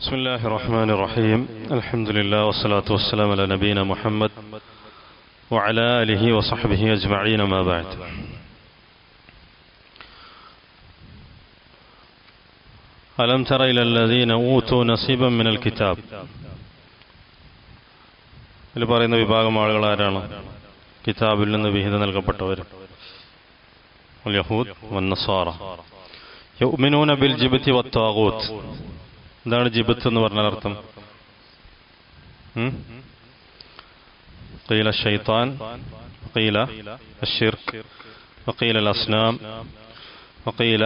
بسم الله الرحمن الرحيم الحمد لله والصلاة والسلام على نبينا محمد وعلى آله وصحبه أجمعين ما بعد ألم تر إلى الذين أوتوا نصيبا من الكتاب ഇതിൽ പറയുന്ന വിഭാഗം ആളുകൾ ആരാണ് കിതാബിൽ നിന്ന് വിഹിതം നൽകപ്പെട്ടവർ യഹൂദ് വന്നസാറ യുഅ്മിനൂന ബിൽ ജിബ്തി വത്താഗൂത്ത് എന്താണ് ജിബത്ത് എന്ന് പറഞ്ഞാൽ അർത്ഥം ഉം? قيل الشيطان وقيل الشرك وقيل الأصنام وقيل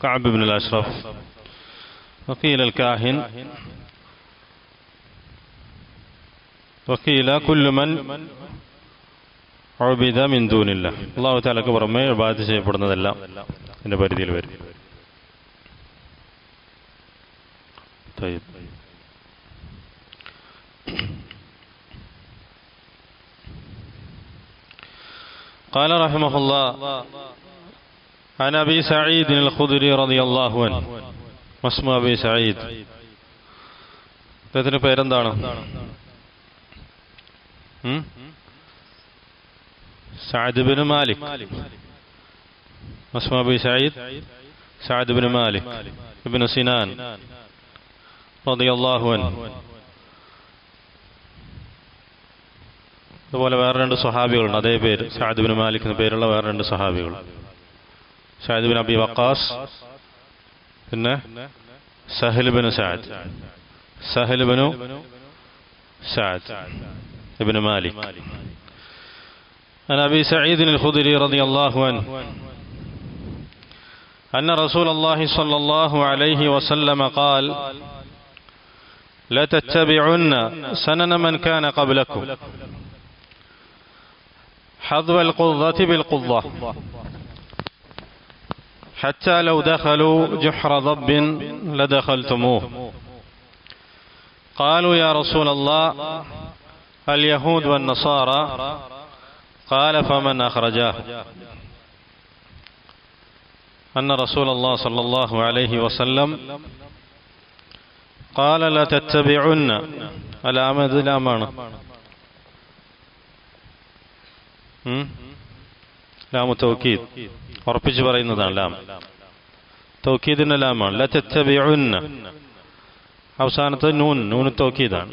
كعب بن الأشرف وقيل الكاهن وقيل كل من عبد من دون الله അള്ളാഹു താലക്ക് പുറമെ ബാധ ചെയ്യപ്പെടുന്നതെല്ലാം ഇതിന്റെ പരിധിയിൽ വരും طيب قال رحمه الله عن أبي سعيد الخدري رضي الله عنه اسم أبي سعيد അദ്ദേഹത്തിന് പേരെന്താണ് ഉം? സഅദ് ബിൻ മാലിക് اسم أبي سعيد سعد بن مالك بن سنان رضي الله عنه അതുപോലെ വേറെ രണ്ട് സ്വഹാബികളുണ്ട് അതേ പേര് ഷാദ് ബിൻ മാലിക് എന്ന പേരുള്ള വേറെ രണ്ട് സ്വഹാബികൾ ഷാദ് ബിൻ അബി വക്കാസ് പിന്നെ Sahal bin Saad Sahal Binu Saad ഇബിൻ മാലിക് عن أبي سعيد الخدري رضي الله عنه أن رسول الله صلى الله عليه وسلم قال لتتبعن سنن من كان قبلكم. حظو القضة بالقضة حتى لو دخلوا جحر ضب لدخلتموه. قالوا يا رسول الله اليهود والنصارى قال فمن أخرجاه؟ أن رسول الله صلى الله عليه وسلم കാലല തെച്ചബിഉന്ന അലാമതിലാമാണ് ലാമു തൗക്കീദ്. ഉറപ്പിച്ചു പറയുന്നതാണ് ലാം. തൗക്കീദിന്റെ ലാമാണ്. ല തെച്ചബിഉന്ന അവസാനത്ത് നൂൻ നൂൻ തൗക്കീദാണ്.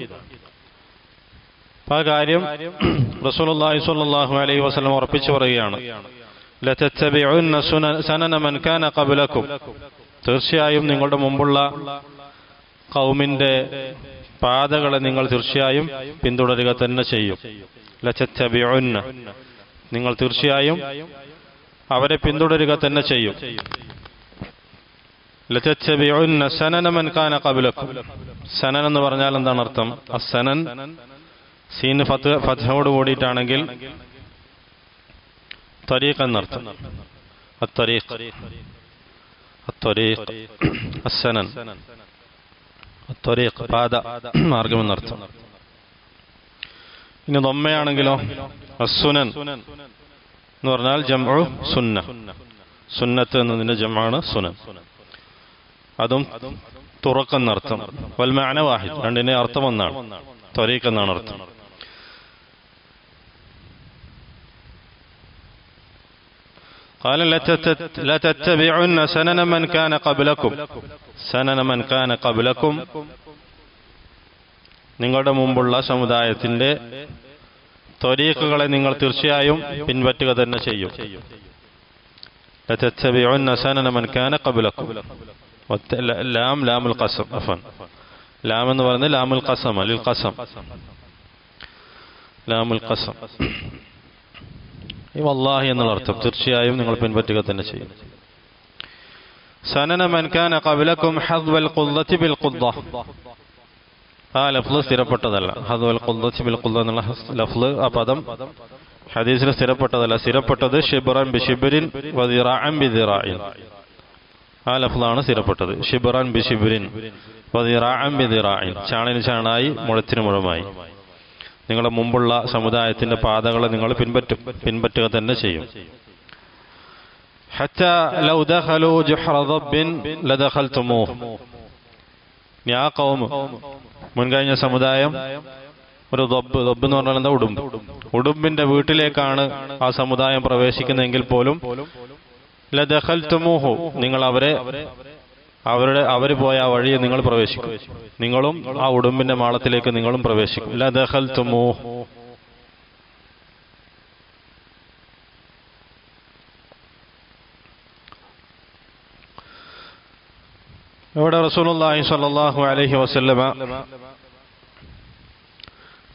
അപ്പൊ ആ കാര്യം റസൂലുള്ളാഹി സ്വല്ലല്ലാഹു അലൈഹി വസല്ലം ഉറപ്പിച്ചു പറയുകയാണ്. ലതത്തബിഉന്ന സനന മൻ കാന ഖബലകും തീർച്ചയായും നിങ്ങളുടെ മുമ്പുള്ള കൗമിന്റെ പാതകളെ നിങ്ങൾ തീർച്ചയായും പിന്തുടരുക തന്നെ ചെയ്യും. ലച്ചബിഒന്ന നിങ്ങൾ തീർച്ചയായും അവരെ പിന്തുടരുക തന്നെ ചെയ്യും. ലച്ചബിഒന്ന സനനമൻ കാന കബുലക്കും സനൻ എന്ന് പറഞ്ഞാൽ എന്താണ് അർത്ഥം? അസനൻ സീന് ഫത്ത് ഫതഹോട് കൂടിയിട്ടാണെങ്കിൽ തരീഖ് എന്നർത്ഥം. തരീഖ് അത്തരീഖ്. അസനൻ. ത്വരീഖ് പാത മാർഗമെന്നർത്ഥം ഇനി ദൊമ്മയാണെങ്കിലോ അസുനൻ എന്ന് പറഞ്ഞാൽ ജംഉ സുന്ന. സുന്നത്ത് എന്നതിന്റെ ജമാണ് സുനൻ. അതും തുറക്കെന്നർത്ഥം. വൽമാന വാഹിദ്. രണ്ടിന്റെ അർത്ഥം ഒന്നാണ് ത്വരീഖ് എന്നാണ് അർത്ഥം. قال لتتبعن سنن من كان قبلكم سنن من كان قبلكم നിങ്ങളുടെ മുമ്പുള്ള സമുദായത്തിന്റെ ത്വരീഖുകളെ നിങ്ങൾ തീർച്ചയായും പിൻപറ്റുക തന്നെ ചെയ്യും لتتبعن سنن من كان قبلكم ലാം ലാമുൽ ഖസം അഫൻ ലാം എന്ന് പറയുന്നത് ലാമുൽ ഖസം അലിൽ ഖസം ലാമുൽ ഖസം ഈ വല്ലാഹി എന്നുള്ള അർത്ഥം. തീർച്ചയായും നിങ്ങൾ പിൻപറ്റുക തന്നെ ചെയ്യും. സനന മൻകാന കവിലക്കും ഹദ്വൽ ഖുദ്ദത്തി ബിൽ ഖുദ്ദ. ആ ലഫ്ല് സ്ഥിരപ്പെട്ടതല്ല. ഹദ്വൽ കുല്ലത്തി ബിൽ ഖുദ്ദ എന്നുള്ള ലഫ്ല് ആ പദം ഹദീസിൽ സ്ഥിരപ്പെട്ടതല്ല. സ്ഥിരപ്പെട്ടത് ഷിബ്റൻ ബി ഷിബിരിൻ വദിറാഅൻ ബി ദിറാഇൻ. ആ ലഫ്ലാണ് സ്ഥിരപ്പെട്ടത്. ഷിബ്റൻ ബി ഷിബിരിൻ വദിറാഅൻ ബി ദിറാഇൻ. ചാണിന് ചാണായി മുഴത്തിന് മുഴമായി. നിങ്ങളുടെ മുമ്പുള്ള സമുദായത്തിന്റെ പാതകളെ നിങ്ങൾ പിൻപറ്റും പിൻപറ്റുക തന്നെ ചെയ്യും. മുൻകഴിഞ്ഞ സമുദായം ഒരു ദബ് ദബ് എന്ന് പറഞ്ഞാൽ എന്താ ഉടുമ്പ്. ഉടുമ്പിന്റെ വീട്ടിലേക്കാണ് ആ സമുദായം പ്രവേശിക്കുന്നതെങ്കിൽ പോലും ലദഖൽ തുമോഹു നിങ്ങൾ അവരെ അവരുടെ അവർ പോയ ആ വഴിയെ നിങ്ങൾ പ്രവേശിക്കും. നിങ്ങളും ആ ഉടുമ്പിന്റെ മാളത്തിലേക്ക് നിങ്ങളും പ്രവേശിക്കും. ലദഖൽതുമൂഹു ഇവിടെ റസൂലുള്ളാഹി സ്വല്ലല്ലാഹു അലൈഹി വസല്ലമ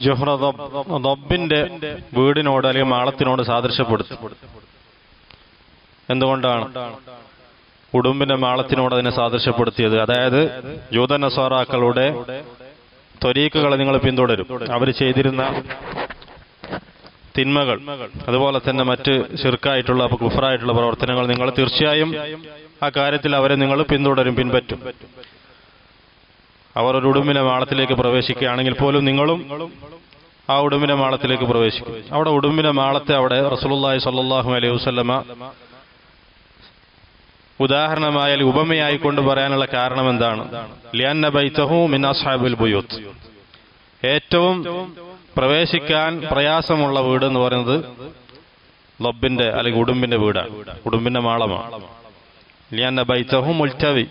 ജുഹ്റ വീടിനോട് അല്ലെങ്കിൽ മാളത്തിനോട് സാദൃശ്യപ്പെടുത്തി. എന്തുകൊണ്ടാണ്? ഉടുമ്പിന്റെ മാളത്തിനോട് അതിനെ സാദൃശ്യപ്പെടുത്തിയത്. അതായത് ജൂത നസാറാക്കളുടെ ത്വരീക്കുകളെ നിങ്ങൾ പിന്തുടരും. അവർ ചെയ്തിരുന്ന തിന്മകൾ അതുപോലെ തന്നെ മറ്റ് ശിർക്കായിട്ടുള്ള കുഫറായിട്ടുള്ള പ്രവർത്തനങ്ങൾ നിങ്ങൾ തീർച്ചയായും ആ കാര്യത്തിൽ അവരെ നിങ്ങൾ പിന്തുടരും പിൻപറ്റും. അവർ ഒരു ഉടുമ്പിന്റെ മാളത്തിലേക്ക് പ്രവേശിക്കുകയാണെങ്കിൽ പോലും നിങ്ങളും ആ ഉടുമ്പിന്റെ മാളത്തിലേക്ക് പ്രവേശിക്കും. അവിടെ ഉടുമ്പിന്റെ മാളത്തെ അവിടെ റസൂലുള്ളാഹി സ്വല്ലല്ലാഹു അലൈഹി വസല്ലമ ഉദാഹരണമായ ഉപമയായി കൊണ്ട് പറയാനുള്ള കാരണം എന്താണ്? ഏറ്റവും പ്രവേശിക്കാൻ പ്രയാസമുള്ള വീട് എന്ന് പറയുന്നത് ലബിന്റെ അല്ലെങ്കിൽ ഉടുമ്പിന്റെ വീടാണ് ഉടുമ്പിന്റെ മാളമാണ്. ലിയന്ന ബൈത്തഹു മുൽറ്റവി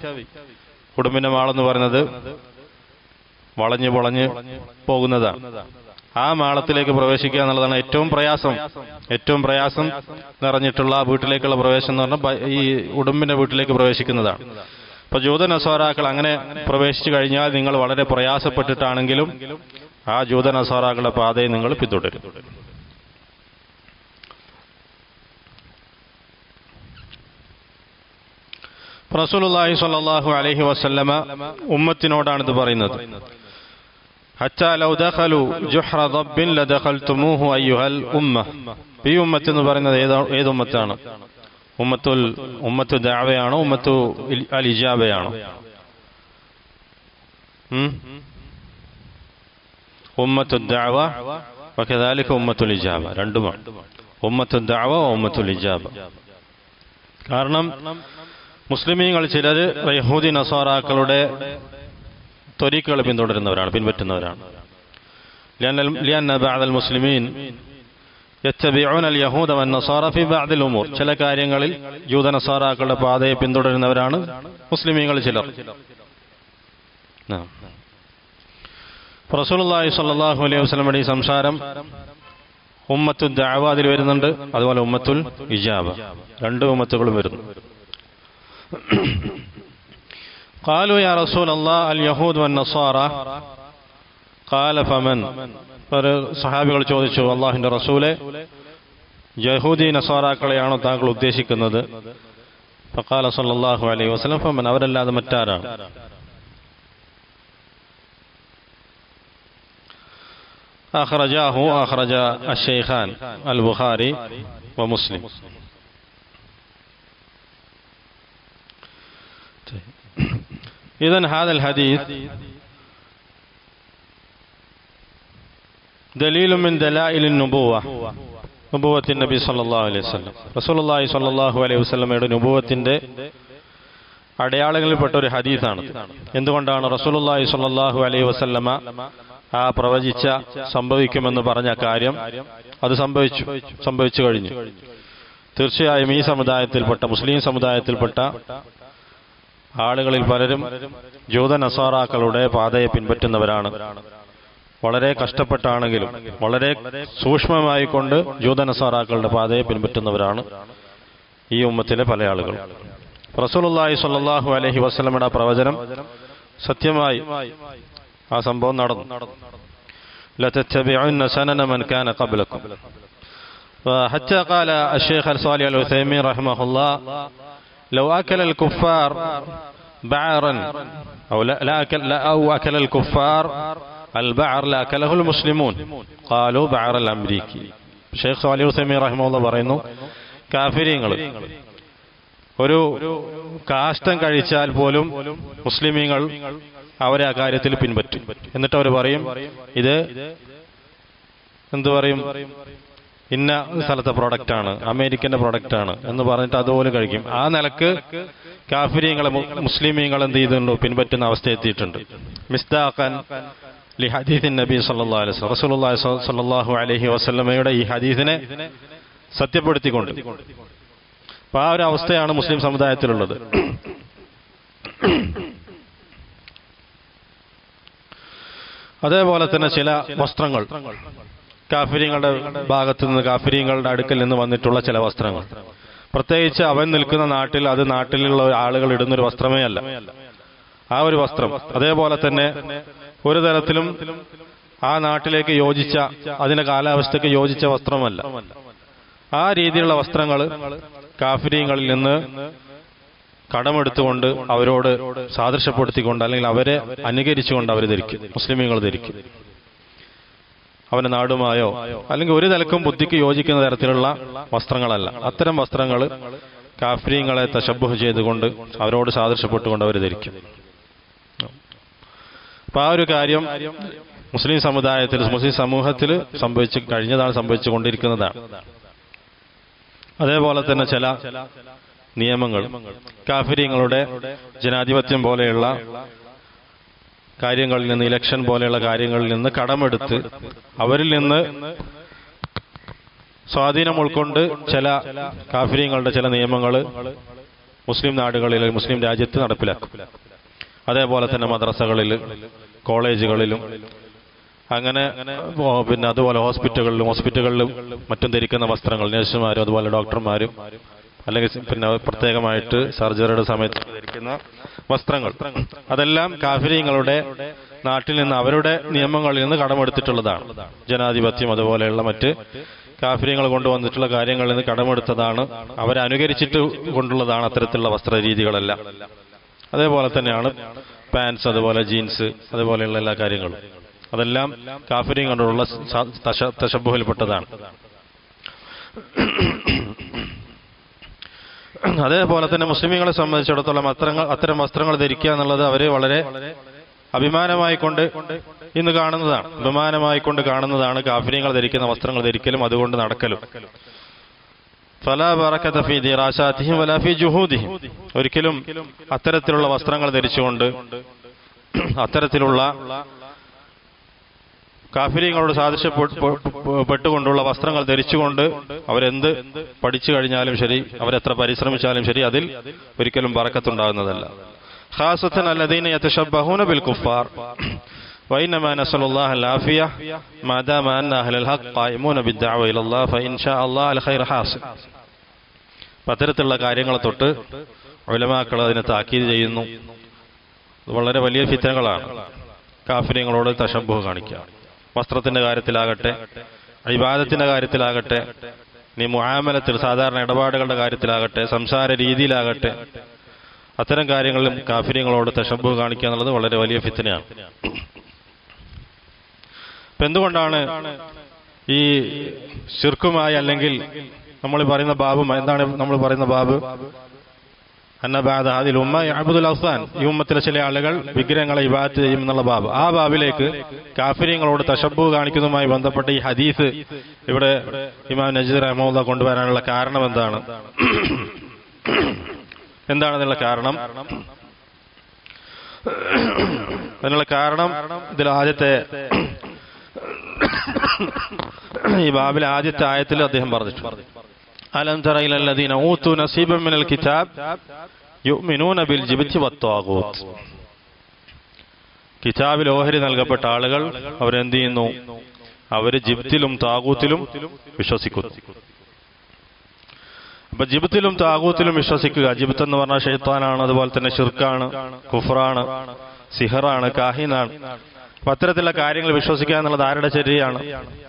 ഉടുമ്പിന്റെ മാളെന്ന് പറയുന്നത് വളഞ്ഞു വളഞ്ഞ് പോകുന്നതാണ്. ആ മാളത്തിലേക്ക് പ്രവേശിക്കുക എന്നുള്ളതാണ് ഏറ്റവും പ്രയാസം. ഏറ്റവും പ്രയാസം നിറഞ്ഞിട്ടുള്ള വീട്ടിലേക്കുള്ള പ്രവേശനം എന്ന് പറഞ്ഞാൽ ഈ ഉടുമ്പിന്റെ വീട്ടിലേക്ക് പ്രവേശിക്കുന്നതാണ്. അപ്പൊ ജൂത നസോറാക്കൾ അങ്ങനെ പ്രവേശിച്ചു കഴിഞ്ഞാൽ നിങ്ങൾ വളരെ പ്രയാസപ്പെട്ടിട്ടാണെങ്കിലും ആ ജൂത നസോറാക്കളുടെ പാതയെ നിങ്ങൾ പിന്തുടരും. റസൂലുള്ളാഹി സ്വല്ലല്ലാഹു അലൈഹി വസല്ലമ ഉമ്മത്തിനോടാണ് ഇത് പറയുന്നത്. ഹത്താ ലൗ ദഖലു ജുഹ്റ ദബ്ബിൻ ലദഖൽതുമൂഹു അയ്യുഹൽ ഉമ്മ ഈ ഉമ്മത്ത് എന്ന് പറയുന്നത് ഏത് ഏത് ഉമ്മത്താണ്? ഉമ്മത്തുൽ ഉമ്മത്തു ദഅവയാണോ ഉമ്മത്തു ഇൽ- അൽ ഇജാബയാണോ? ഉം? ഉമ്മത്തു ദഅവ വകദാലിക ഉമ്മത്തുൽ ഇജാബ. രണ്ടുമാണ്. ഉമ്മത്തു ദഅവ ഉമ്മത്തുൽ ഇജാബ. കാരണം മുസ്ലിമീങ്ങൾ ചിലർ യഹൂദി നസാറാക്കളുടെ ത്വരീക്കുകളെ പിന്തുടരുന്നവരാണ് പിൻപറ്റുന്നവരാണ്. ചില കാര്യങ്ങളിൽ ജൂതനസാറാക്കളുടെ പാതയെ പിന്തുടരുന്നവരാണ് മുസ്ലിമീങ്ങൾ ചിലർ. റസൂലി സാഹു അലൈഹി വസ്ലമുടെ ഈ സംസാരം ഉമ്മത്തുൽ ദാവാദിൽ വരുന്നുണ്ട് അതുപോലെ ഉമ്മത്തുൽ ഇജാബ്. രണ്ട് ഉമ്മത്തുകളും വരുന്നു. قالوا يا رسول الله اليهود والنصارى قال فمن ഒരു സഹാബികൾ ചോദിച്ചു അള്ളാഹിന്റെ റസൂലെ യഹൂദി നസാറാക്കളെയാണോ താങ്കൾ ഉദ്ദേശിക്കുന്നത് ഫഖാല സല്ലല്ലാഹു അലൈഹി വസല്ലം ഫമൻ അവരല്ലാതെ മറ്റാരാണ് أخرجاه أخرج الشيخان البخاري ومسلم إذن هذا الحديث دليل من دلائل النبوة. نبوة النبي صلى الله عليه وسلم. رسول الله صلى الله عليه وسلم نبوة അടയാളങ്ങളിൽപ്പെട്ട ഒരു ഹദീസാണ്. എന്തുകൊണ്ടാണ് റസൂലുള്ളാഹി സ്വല്ലല്ലാഹു അലൈഹി വസല്ലമ ആ പ്രവചിച്ച സംഭവിക്കുമെന്ന് പറഞ്ഞ കാര്യം? അത് സംഭവിച്ചു. സംഭവിച്ചു കഴിഞ്ഞു. തീർച്ചയായും ഈ സമുദായത്തിൽപ്പെട്ട മുസ്ലിം സമുദായത്തിൽപ്പെട്ട ആളുകളിൽ പലരും ജൂത നസാറാക്കളുടെ പാതയെ പിൻപറ്റുന്നവരാണ് വളരെ കഷ്ടപ്പെട്ടാണെങ്കിലും വളരെ സൂക്ഷ്മമായി കൊണ്ട് ജൂത നസാറാക്കളുടെ പാതയെ പിൻപറ്റുന്നവരാണ് ഈ ഉമ്മത്തിലെ പല ആളുകൾ റസൂലുള്ളാഹി സ്വല്ലല്ലാഹു അലൈഹി വസല്ലമയുടെ പ്രവചനം സത്യമായി ആ സംഭവം നടന്നു لتتبعن سنن من كان قبلكم وحتى قال الشيخ الصالح العثيمين رحمه الله لو أكل الكفار بعرا أو لا, لا أكل لا أو أكل الكفار البعر لأكله المسلمون قالوا بعر الأمريكي ഷെയ്ഖ് സാലി ഹുസൈമി റഹിമുള്ള പറയുന്നു കാഫിര്യങ്ങൾ ഒരു കാഷ്ടം കഴിച്ചാൽ പോലും മുസ്ലിമീങ്ങൾ അവരെ ആ കാര്യത്തിൽ പിൻപറ്റും എന്നിട്ട് അവർ പറയും ഇത് എന്തു പറയും ഇന്ന സ്ഥലത്തെ പ്രോഡക്റ്റ് ആണ് അമേരിക്കന്റെ പ്രോഡക്റ്റ് ആണ് എന്ന് പറഞ്ഞിട്ട് അതുപോലെ കഴിക്കും. ആ നിലയ്ക്ക് കാഫിര്യങ്ങളെ മുസ്ലിമീങ്ങൾ എന്ത് ചെയ്തിട്ടുണ്ട്? പിൻപറ്റുന്ന അവസ്ഥ എത്തിയിട്ടുണ്ട്. മിസ്താഖാൻ ലി ഹദീദിൻ നബി സല്ലല്ലാഹു അലൈഹി സ്വല്ലല്ലാഹു അലൈഹി വസല്ലമയുടെ ഈ ഹദീദിനെ സത്യപ്പെടുത്തിക്കൊണ്ട്. അപ്പൊ ആ ഒരു അവസ്ഥയാണ് മുസ്ലിം സമുദായത്തിലുള്ളത്. അതേപോലെ തന്നെ ചില വസ്ത്രങ്ങൾ. കാഫിര്യങ്ങളുടെ ഭാഗത്തു നിന്ന് കാഫര്യങ്ങളുടെ അടുക്കൽ നിന്ന് വന്നിട്ടുള്ള ചില വസ്ത്രങ്ങൾ. പ്രത്യേകിച്ച് അവൻ നിൽക്കുന്ന നാട്ടിൽ അത് നാട്ടിലുള്ള ആളുകൾ ഇടുന്നൊരു വസ്ത്രമേ അല്ല. ആ ഒരു വസ്ത്രം. അതേപോലെ തന്നെ ഒരു തരത്തിലും ആ നാട്ടിലേക്ക് യോജിച്ച അതിന്റെ കാലാവസ്ഥയ്ക്ക് യോജിച്ച വസ്ത്രമല്ല. ആ രീതിയിലുള്ള വസ്ത്രങ്ങൾ കാഫര്യങ്ങളിൽ നിന്ന് കടമെടുത്തുകൊണ്ട് അവരോട് സാദൃശ്യപ്പെടുത്തിക്കൊണ്ട് അല്ലെങ്കിൽ അവരെ അനുകരിച്ചുകൊണ്ട് അവർ ധരിക്കും മുസ്ലിമീങ്ങൾ ധരിക്കും. അവന്റെ നാടുമായോ? അല്ലെങ്കിൽ ഒരു തലക്കും ബുദ്ധിക്ക് യോജിക്കുന്ന തരത്തിലുള്ള വസ്ത്രങ്ങളല്ല. അത്തരം വസ്ത്രങ്ങൾ കാഫ്രീങ്ങളെ തശബുഹ് ചെയ്തുകൊണ്ട് അവരോട് സാദൃശ്യപ്പെട്ടുകൊണ്ട് അവർ ധരിക്കും. അപ്പൊ ആ ഒരു കാര്യം മുസ്ലിം സമുദായത്തിൽ മുസ്ലിം സമൂഹത്തിൽ സംഭവിച്ച് കഴിഞ്ഞതാണ് സംഭവിച്ചു കൊണ്ടിരിക്കുന്നതാണ്. അതേപോലെ തന്നെ ചില നിയമങ്ങൾ. കാഫര്യങ്ങളുടെ ജനാധിപത്യം പോലെയുള്ള കാര്യങ്ങളിൽ നിന്ന് ഇലക്ഷൻ പോലെയുള്ള കാര്യങ്ങളിൽ നിന്ന് കടമെടുത്ത് അവരിൽ നിന്ന് സ്വാധീനം ഉൾക്കൊണ്ട് ചില കാഫര്യങ്ങളുടെ ചില നിയമങ്ങൾ മുസ്ലിം നാടുകളിൽ മുസ്ലിം രാജ്യത്ത് നടപ്പിലാക്കും. അതേപോലെ തന്നെ മദ്രസകളിൽ കോളേജുകളിലും അങ്ങനെ പിന്നെ അതുപോലെ ഹോസ്പിറ്റലുകളിലും ഹോസ്പിറ്റലുകളിലും മറ്റും ധരിക്കുന്ന വസ്ത്രങ്ങൾ നഴ്സുമാരും അതുപോലെ ഡോക്ടർമാരും അല്ലെങ്കിൽ പിന്നെ പ്രത്യേകമായിട്ട് സർജറിയുടെ സമയത്ത് ധരിക്കുന്ന വസ്ത്രങ്ങൾ. അതെല്ലാം കാഫിര്യങ്ങളുടെ നാട്ടിൽ നിന്ന് അവരുടെ നിയമങ്ങളിൽ നിന്ന് കടമെടുത്തിട്ടുള്ളതാണ്. ജനാധിപത്യം അതുപോലെയുള്ള മറ്റ് കാഫിര്യങ്ങൾ കൊണ്ടുവന്നിട്ടുള്ള കാര്യങ്ങളിൽ നിന്ന് കടമെടുത്തതാണ്. അവരനുകരിച്ചിട്ട് കൊണ്ടുള്ളതാണ് അത്തരത്തിലുള്ള വസ്ത്രരീതികളെല്ലാം. അതേപോലെ തന്നെയാണ് പാൻസ് അതുപോലെ ജീൻസ് അതുപോലെയുള്ള എല്ലാ കാര്യങ്ങളും. അതെല്ലാം കാഫിര്യം കൊണ്ടുള്ള തശബുഹിൽപ്പെട്ടതാണ് അതേപോലെ തന്നെ മുസ്ലിമീങ്ങളെ സംബന്ധിച്ചിടത്തോളം അത്തരങ്ങൾ അത്തരം വസ്ത്രങ്ങൾ ധരിക്കുക എന്നുള്ളത് അവരെ വളരെ അഭിമാനമായി കൊണ്ട് ഇന്ന് കാണുന്നതാണ്. അഭിമാനമായി കൊണ്ട് കാണുന്നതാണ് കാഫിനികൾ ധരിക്കുന്ന വസ്ത്രങ്ങൾ ധരിക്കലും അതുകൊണ്ട് നടക്കലും. ഒരിക്കലും അത്തരത്തിലുള്ള വസ്ത്രങ്ങൾ ധരിച്ചുകൊണ്ട് അത്തരത്തിലുള്ള കാഫിര്യങ്ങളോട് സാദൃശ്യപ്പെട്ടുകൊണ്ടുള്ള വസ്ത്രങ്ങൾ ധരിച്ചുകൊണ്ട് അവരെന്ത് പഠിച്ചു കഴിഞ്ഞാലും ശരി അവരെത്ര പരിശ്രമിച്ചാലും ശരി അതിൽ ഒരിക്കലും പറക്കത്തുണ്ടാകുന്നതല്ല ഖാസത്തൻ അല്ലദീന യതശബ്ബഹൂന ബിൽ കുഫാർ وإنما نسأل الله العافية ما دام أن أهل الحق قائمون بالدعوة إلى الله فإن شاء الله الخير حاصل അത്തരത്തിലുള്ള കാര്യങ്ങളെ തൊട്ട് ഉലമാക്കൾ അതിനെ താക്കീത് ചെയ്യുന്നു ഇത് വളരെ വലിയ ഫിത്തനകളാണ് കാഫിര്യങ്ങളോട് തശംബുഹ് കാണിക്കുക വസ്ത്രത്തിന്റെ കാര്യത്തിലാകട്ടെ അഭിവാദത്തിന്റെ കാര്യത്തിലാകട്ടെ നീ മുഹാമലത്തിൽ സാധാരണ ഇടപാടുകളുടെ കാര്യത്തിലാകട്ടെ സംസാര രീതിയിലാകട്ടെ അത്തരം കാര്യങ്ങളിലും കാഫര്യങ്ങളോട് തശബ്ബു കാണിക്കുക എന്നുള്ളത് വളരെ വലിയ ഫിത്തനയാണ് അപ്പൊ എന്തുകൊണ്ടാണ് ഈ ശിർക്കുമായി അല്ലെങ്കിൽ നമ്മൾ പറയുന്ന ബാബ് എന്താണ് നമ്മൾ പറയുന്ന ബാബ്? അന്നബാദ അതിൽ ഉമ്മ അബുദുൽ അഫ്സാൻ ഈ ഉമ്മത്തിലെ ചില ആളുകൾ വിഗ്രഹങ്ങളെ ഇബാത്ത് ചെയ്യും എന്നുള്ള ബാബ്. ആ ബാബിലേക്ക് കാഫിര്യങ്ങളോട് തശബു കാണിക്കുന്നതുമായി ബന്ധപ്പെട്ട ഈ ഹദീസ് ഇവിടെ ഇമാം നജീർ അഹമ്മദ കൊണ്ടുവരാനുള്ള കാരണം എന്താണ്? എന്താണെന്നുള്ള കാരണം? അതിനുള്ള കാരണം ഇതിൽ ആദ്യത്തെ ഈ ബാബിലെ ആദ്യത്തെ ആയത്തിൽ അദ്ദേഹം പറഞ്ഞിട്ടുണ്ട്. അലം തറ ഇല الذين اوتوا نصيبا من الكتاب يؤمنون بالجبت والطاغوت കിതാബിൽ ഓഹരി നൽകപ്പെട്ട ആളുകൾ അവരെന്ത് ചെയ്യുന്നു അവര് ജിബ്തിലും താകൂത്തിലും വിശ്വസിക്കുന്നു അപ്പൊ ജിബത്തിലും താകൂത്തിലും വിശ്വസിക്കുക ജിബത്ത് എന്ന് പറഞ്ഞാൽ ഷെയ്ത്താനാണ് അതുപോലെ തന്നെ ഷിർക്കാണ് കുഫറാണ് സിഹറാണ് കാഹിനാണ് അപ്പൊ അത്തരത്തിലുള്ള കാര്യങ്ങൾ വിശ്വസിക്കുക എന്നുള്ളത് ആരുടെ ചര്യയാണ്?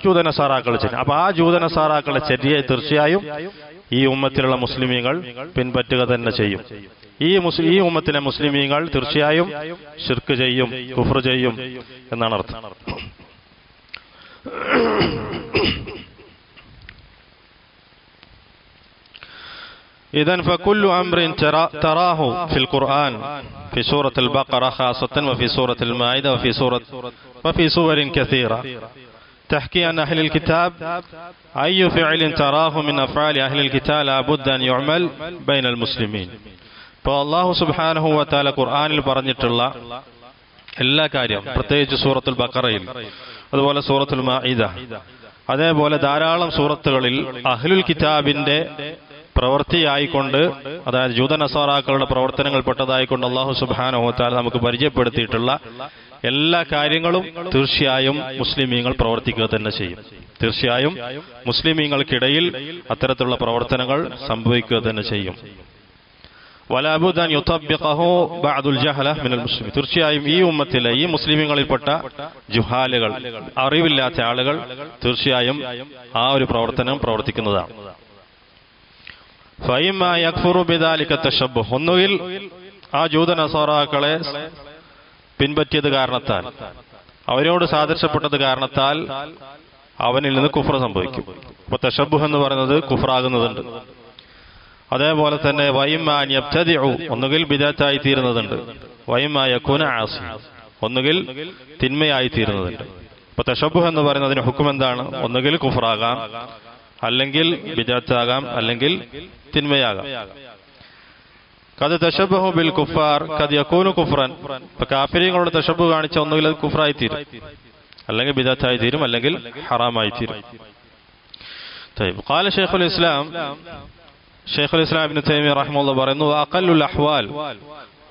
ജൂതനസാറാക്കളുടെ ചര്യ. അപ്പൊ ആ ജൂതനസാറാക്കളുടെ ചര്യയെ തീർച്ചയായും ഈ ഉമ്മത്തിലുള്ള മുസ്ലിമീങ്ങൾ പിൻപറ്റുക തന്നെ ചെയ്യും. ഈ മുസ്ലിം ഈ ഉമ്മത്തിലെ മുസ്ലിമീങ്ങൾ തീർച്ചയായും ഷിർക്ക് ചെയ്യും കുഫർ ചെയ്യും എന്നാണ് അർത്ഥം. إذن فكل أمر ترى تراه في القرآن في سورة البقرة خاصة وفي سورة المائدة وفي سورة وفي سور كثيرة تحكي عن أهل الكتاب أي فعل تراه من أفعال أهل الكتاب لابد أن يعمل بين المسلمين അപ്പോൾ അള്ളാഹു സുബാനഹു വത്താല ഖുർആാനിൽ പറഞ്ഞിട്ടുള്ള എല്ലാ കാര്യം പ്രത്യേകിച്ച് സൂറത്തുൽ ബക്കറയിൽ അതുപോലെ സൂറത്തുൽ മാഇദ അതേപോലെ ധാരാളം സൂറത്തുകളിൽ അഹ്ലുൽ കിതാബിന്റെ പ്രവൃത്തിയായിക്കൊണ്ട് അതായത് ജൂത നസാറാക്കളുടെ പ്രവർത്തനങ്ങൾ പെട്ടതായിക്കൊണ്ട് അള്ളാഹു സുബാനോത്താൽ നമുക്ക് പരിചയപ്പെടുത്തിയിട്ടുള്ള എല്ലാ കാര്യങ്ങളും തീർച്ചയായും മുസ്ലിമീങ്ങൾ പ്രവർത്തിക്കുക തന്നെ ചെയ്യും. തീർച്ചയായും മുസ്ലിമീങ്ങൾക്കിടയിൽ അത്തരത്തിലുള്ള പ്രവർത്തനങ്ങൾ സംഭവിക്കുക തന്നെ ചെയ്യും. ബഅദുൽ ജഹല മിനൽ തീർച്ചയായും ഈ ഉമ്മത്തിലെ ഈ മുസ്ലിമീങ്ങളിൽപ്പെട്ട ജുഹാലുകൾ അറിവില്ലാത്ത ആളുകൾ തീർച്ചയായും ആ ഒരു പ്രവർത്തനം പ്രവർത്തിക്കുന്നതാണ്. ഒന്നുകിൽ ആ ജൂത നസോറാക്കളെ പിൻപറ്റിയത് കാരണത്താൽ അവരോട് സാദൃശ്യപ്പെട്ടത് കാരണത്താൽ അവനിൽ നിന്ന് കുഫ്ര സംഭവിക്കും. അപ്പൊ തഷബുഹ് എന്ന് പറയുന്നത് കുഫ്രാകുന്നതുണ്ട്. അതേപോലെ തന്നെ യബ്തദിഉ ഒന്നുകിൽ ബിദാറ്റായി തീരുന്നതുണ്ട് വൈമാ യകൂന ആസി ഒന്നുകിൽ തിന്മയായി തീരുന്നതുണ്ട് അപ്പൊ തഷബുഹ് എന്ന് പറയുന്നതിന് ഹുക്കും എന്താണ് ഒന്നുകിൽ കുഫറാകാം അല്ലെങ്കിൽ ബിദാത്താകാം അല്ലെങ്കിൽ തിന്മയാകാം കത് തഷബഹു ബിൽ കുഫാർ കത് യക്കൂനു കുഫ്രൻ ഇപ്പൊ കാഫര്യങ്ങളോട് തഷബു കാണിച്ച ഒന്നുകിൽ അത് കുഫറായി തീരും അല്ലെങ്കിൽ ബിദാത്തായി തീരും അല്ലെങ്കിൽ ഹറാമായി തീരും طيب قال شيخ الإسلام شيخ الإسلام ابن تيمية رحمه الله പറയുന്നു وأقل الأحوال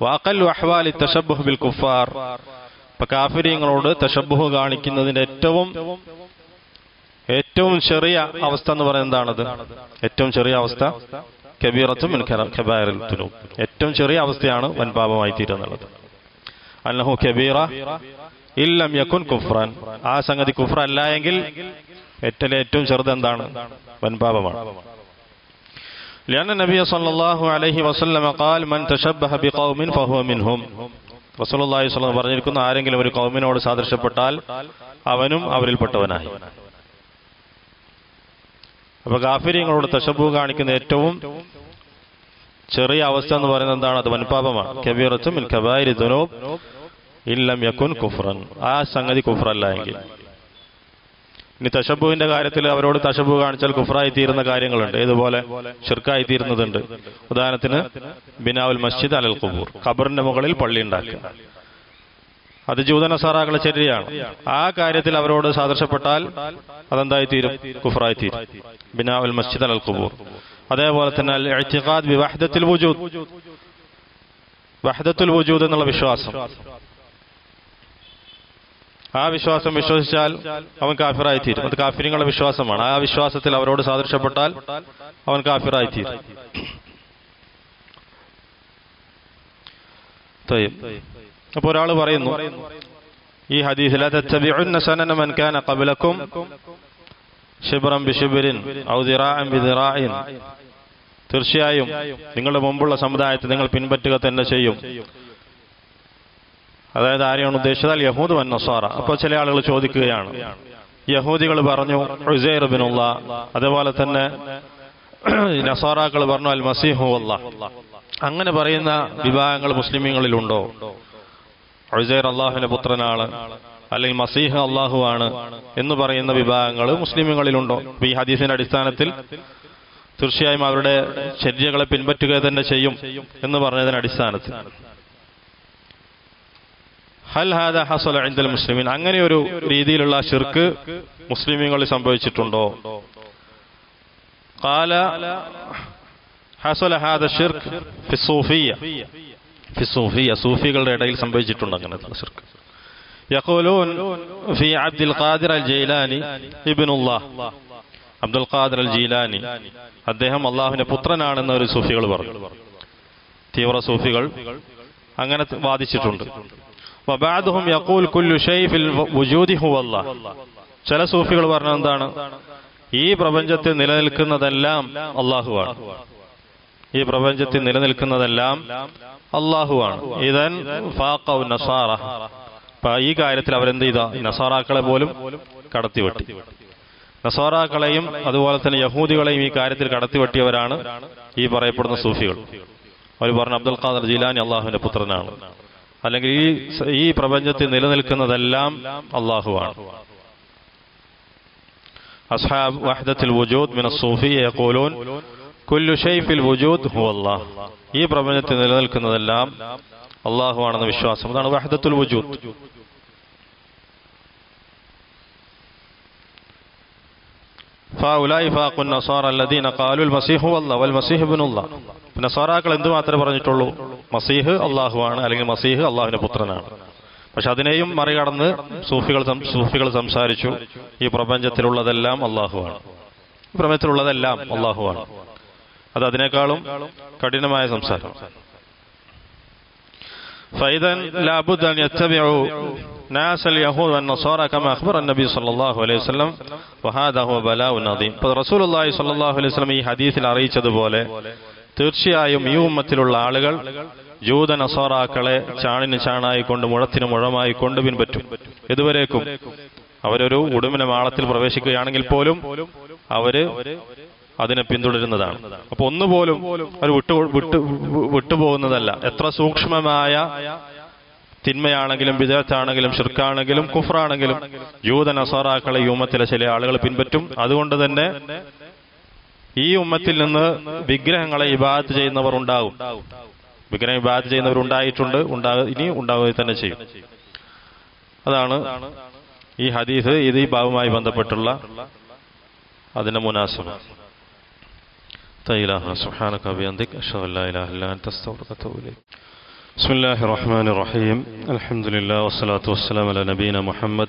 وأقل أحوال التشبه بالكفار ഇപ്പൊ കാഫര്യങ്ങളോട് തഷബുഹ് കാണിക്കുന്നതിന്റെ ഏറ്റവും ഏറ്റവും ചെറിയ അവസ്ഥ എന്ന് പറയുന്നത് എന്താണത് ഏറ്റവും ചെറിയ അവസ്ഥ കബീറത്തും ഏറ്റവും ചെറിയ അവസ്ഥയാണ് വൻപാപമായി തീരുന്നുള്ളത് അല്ലഹു കബീറ ഇല്ലം യക്കുൻ കുഫ്രാൻ ആ സംഗതി കുഫ്ര അല്ല എങ്കിൽ ഏറ്റവും ഏറ്റവും ചെറുത് എന്താണ് വൻപാപമാണ് لأن النبي صلى الله عليه وسلم قال من تشبه بقوم فهو منهم റസൂൽ അള്ളാഹി സ്വലം പറഞ്ഞിരിക്കുന്ന ആരെങ്കിലും ഒരു കൗമിനോട് സാദൃശ്യപ്പെട്ടാൽ അവനും അവരിൽപ്പെട്ടവനായി അപ്പൊ ഗാഫിര്യങ്ങളോട് തശബു കാണിക്കുന്ന ഏറ്റവും ചെറിയ അവസ്ഥ എന്ന് പറയുന്നത് എന്താണ്? അത് വൻപാപമാണ്. കബീറത്തും കുഫ്രൻ. ആ സംഗതി കുഫ്രല്ല എങ്കിൽ. ഇനി തശബുവിന്റെ കാര്യത്തിൽ അവരോട് തശബു കാണിച്ചാൽ കുഫറായി തീരുന്ന കാര്യങ്ങളുണ്ട്. ഇതുപോലെ ഷിർക്കായി തീരുന്നതുണ്ട്. ഉദാഹരണത്തിന് ബിനാവുൽ മസ്ജിദ് അലൽ കുബൂർ ഖബറിന്റെ മുകളിൽ പള്ളി ഉണ്ടാക്കുക. അത് ജൂതനസാറാക്കളെ ശരിയാണ് ആ കാര്യത്തിൽ അവരോട് സാദൃശ്യപ്പെട്ടാൽ അതെന്തായി തീരും കുഫറായി തീരും ബിനാവൽ മസ്ജിദ് അൽ കുബൂർ അതേപോലെ തന്നെ അൽ ഇഅ്തിഖാദ് ബി വുജൂദ്. വുജൂദ് എന്നുള്ള വിശ്വാസം. ആ വിശ്വാസം വിശ്വസിച്ചാൽ അവൻ കാഫിറായി തീരും അത് കാഫിരിങ്ങളുടെ വിശ്വാസമാണ്. ആ വിശ്വാസത്തിൽ അവരോട് സാദൃശ്യപ്പെട്ടാൽ അവൻ കാഫിറായി തീരും അപ്പൊ ഒരാൾ പറയുന്നു ഈ ഹദീസിൽ ഖബലക്കും ഷിബ്റൻ ബിഷിബ്രിൻ ഔ ദിറാഅൻ ബിദിറാഇൻ. തീർച്ചയായും നിങ്ങളുടെ മുമ്പുള്ള സമുദായത്തെ നിങ്ങൾ പിൻപറ്റുക തന്നെ ചെയ്യും. അതായത് ആരെയാണ് ഉദ്ദേശിച്ചത്? യഹൂദ് വൻ നസാറ അപ്പോൾ ചില ആളുകൾ ചോദിക്കുകയാണ്. യഹൂദികൾ പറഞ്ഞു ഉസൈർ ബിനുള്ള അതേപോലെ തന്നെ നസാറാക്കൾ പറഞ്ഞു അൽ മസീഹു അങ്ങനെ പറയുന്ന വിഭാഗങ്ങൾ മുസ്ലിമീങ്ങളിലുണ്ടോ? ഉസൈർ അള്ളാഹുവിന്റെ പുത്രനാണ് അല്ലെങ്കിൽ മസീഹ അള്ളാഹു ആണ് എന്ന് പറയുന്ന വിഭാഗങ്ങൾ മുസ്ലിമുകളിലുണ്ടോ? ഈ ഹദീസിന്റെ അടിസ്ഥാനത്തിൽ തീർച്ചയായും അവരുടെ ചര്യകളെ പിൻപറ്റുക തന്നെ ചെയ്യും എന്ന് പറഞ്ഞതിന് അടിസ്ഥാനത്തിൽ. ഹൽ ഹാദ ഹസല മുസ്ലിമിൻ മുസ്ലിമീൻ. അങ്ങനെ ഒരു രീതിയിലുള്ള ഷിർക്ക് മുസ്ലിമുകളിൽ സംഭവിച്ചിട്ടുണ്ടോ? കാല ഹസല ഹാദ ഷിർക്ക് ഫിസൂഫിയ സൂഫികളുടെ ഇടയിൽ സംഭവിച്ചിട്ടുണ്ട് അങ്ങനെ ഷിർക്ക് യഖൂലൂൻ ഫി അബ്ദുൽ ഖാദിർ അൽ ജൈലാനി ഇബ്നുല്ലാഹ് അബ്ദുൽ ഖാദിർ അൽ ജീലാനി അദ്ദേഹം അള്ളാഹുവിന്റെ പുത്രനാണെന്ന് ഒരു സൂഫികൾ പറഞ്ഞു. തീവ്ര സൂഫികൾ അങ്ങനെ വാദിച്ചിട്ടുണ്ട്. വബാദുഹും യഖൂൽ കുല്ലു ഷൈ ഫിൽ വുജൂദി ഹുവല്ലാഹ് ചില സൂഫികൾ പറഞ്ഞത് എന്താണ്? ഈ പ്രപഞ്ചത്തിൽ നിലനിൽക്കുന്നതെല്ലാം അള്ളാഹുവാണ്. ഈ പ്രപഞ്ചത്തിൽ നിലനിൽക്കുന്നതെല്ലാം അള്ളാഹുവാണ് ഇതൻ നസാറ. ഈ കാര്യത്തിൽ അവരെന്ത് ചെയ്ത? നസാറാക്കളെ പോലും കടത്തിവെട്ടി. നസാറാക്കളെയും അതുപോലെ തന്നെ യഹൂദികളെയും ഈ കാര്യത്തിൽ കടത്തിവെട്ടിയവരാണ് ഈ പറയപ്പെടുന്ന സൂഫികൾ. അവർ പറഞ്ഞു അബ്ദുൽ ഖാദർ ജീലാനി അള്ളാഹുവിന്റെ പുത്രനാണ്. അല്ലെങ്കിൽ ഈ ഈ പ്രപഞ്ചത്തിൽ നിലനിൽക്കുന്നതെല്ലാം അള്ളാഹുവാണ് അസ്ഹാബ് വഹദത്തിൽ വുജൂദ് മിന സൂഫി യഖൂലൂൻ കുല്ലു വുജൂദ് ഈ പ്രപഞ്ചത്തിൽ നിലനിൽക്കുന്നതെല്ലാം അള്ളാഹു ആണെന്ന് വിശ്വാസം. അതാണ് വഹദത്തുൽ വുജൂദ്. നസാറാക്കൾ എന്ത് മാത്രമേ പറഞ്ഞിട്ടുള്ളൂ? മസീഹ് അള്ളാഹു ആണ് അല്ലെങ്കിൽ മസീഹ് അള്ളാഹുവിന്റെ പുത്രനാണ്. പക്ഷെ അതിനെയും മറികടന്ന് സൂഫികൾ സൂഫികൾ സംസാരിച്ചു. ഈ പ്രപഞ്ചത്തിലുള്ളതെല്ലാം അള്ളാഹുവാണ്. പ്രപഞ്ചത്തിലുള്ളതെല്ലാം അള്ളാഹുവാണ്. അത് അതിനേക്കാളും കഠിനമായ സംസാരം فإذا لابد أن يتبعوا ناس اليهود والنصارى كما أخبر النبي صلى الله عليه وسلم وهذا هو بلاء عظيم അപ്പോൾ റസൂലുള്ളാഹി സ്വല്ലല്ലാഹു അലൈഹി വസല്ലം ഈ ഹദീസിൽ അറിയിച്ചതുപോലെ തീർച്ചയായും ഈ ഉമ്മത്തിലുള്ള ആളുകൾ ജൂത നസോറാക്കളെ ചാണിന് ചാണായി കൊണ്ട് മുഴത്തിന് മുഴമായി കൊണ്ട് പിൻപറ്റും ഇതുവരേക്കും അവരൊരു ഉടുമിന മാളത്തിൽ പ്രവേശിക്കുകയാണെങ്കിൽ പോലും അവര് അതിനെ പിന്തുടരുന്നതാണ്. അപ്പൊ ഒന്നുപോലും അവർ വിട്ടു വിട്ടു വിട്ടുപോകുന്നതല്ല. എത്ര സൂക്ഷ്മമായ തിന്മയാണെങ്കിലും വിദേഹത്താണെങ്കിലും ഷിർക്കാണെങ്കിലും കുഫറാണെങ്കിലും യൂത നസോറാക്കളെ ഈ ഉമ്മത്തിലെ ചില ആളുകൾ പിൻപറ്റും. അതുകൊണ്ട് തന്നെ ഈ ഉമ്മത്തിൽ നിന്ന് വിഗ്രഹങ്ങളെ ഇബാദത്ത് ചെയ്യുന്നവർ ഉണ്ടാകും. വിഗ്രഹം ഇബാദത്ത് ചെയ്യുന്നവർ ഉണ്ടായിട്ടുണ്ട് ഉണ്ടാകും ഇനി ഉണ്ടാവുക തന്നെ ചെയ്യും. അതാണ് ഈ ഹദീസ് ഇത് ഈ ബാബുമായി ബന്ധപ്പെട്ടുള്ള അതിന്റെ മുനാസബ. إله سبحانك وبحمدك أشهد أن لا إله إلا أنت أستغفرك وأتوب إليك بسم الله الرحمن الرحيم الحمد لله والصلاة والسلام على نبينا محمد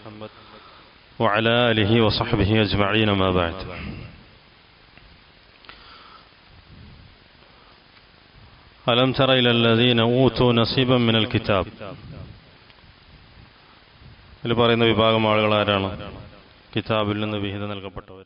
وعلى آله وصحبه أجمعين ما بعد ألم تر إلى الذين أوتوا نصيبا من الكتاب ഇതിൽ പറയുന്ന വിഭാഗം ആളുകൾ ആരാണ് കിതാബിൽ നിന്ന് വിഹിതം നൽകപ്പെട്ടവർ